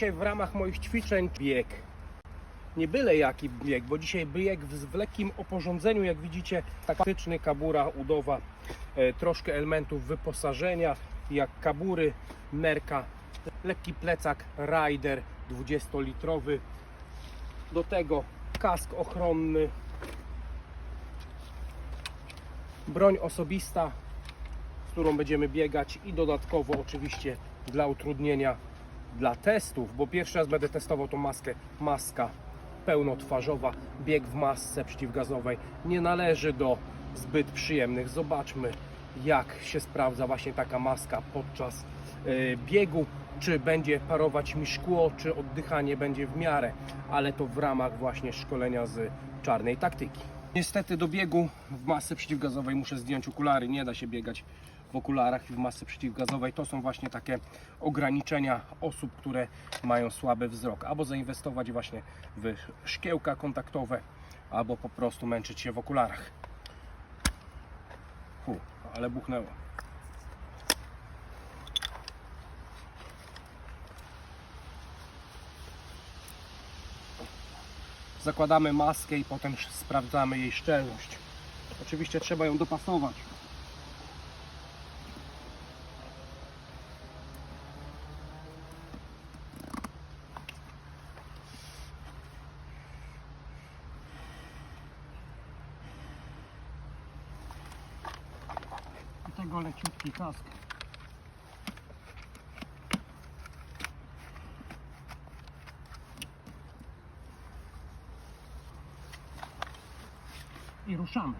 dzisiaj w ramach moich ćwiczeń bieg. Nie byle jaki bieg, bo dzisiaj bieg w, lekkim oporządzeniu, jak widzicie, taktyczny, kabura udowa, e, troszkę elementów wyposażenia, jak kabury, nerka, lekki plecak Rider 20-litrowy, do tego kask ochronny, broń osobista, z którą będziemy biegać i dodatkowo oczywiście dla utrudnienia dla testów, bo pierwszy raz będę testował tą maskę, maska pełnotwarzowa, bieg w masce przeciwgazowej nie należy do zbyt przyjemnych. Zobaczmy jak się sprawdza właśnie taka maska podczas e, biegu, czy będzie parować mi szkło, czy oddychanie będzie w miarę, ale to w ramach właśnie szkolenia z czarnej taktyki. Niestety do biegu w masce przeciwgazowej muszę zdjąć okulary, nie da się biegać w okularach i w masce przeciwgazowej. To są właśnie takie ograniczenia osób, które mają słaby wzrok. Albo zainwestować właśnie w szkiełka kontaktowe, albo po prostu męczyć się w okularach. Fu, ale buchnęło. Zakładamy maskę i potem sprawdzamy jej szczelność. Oczywiście trzeba ją dopasować. Do tego leciutki kask. і рушаємо.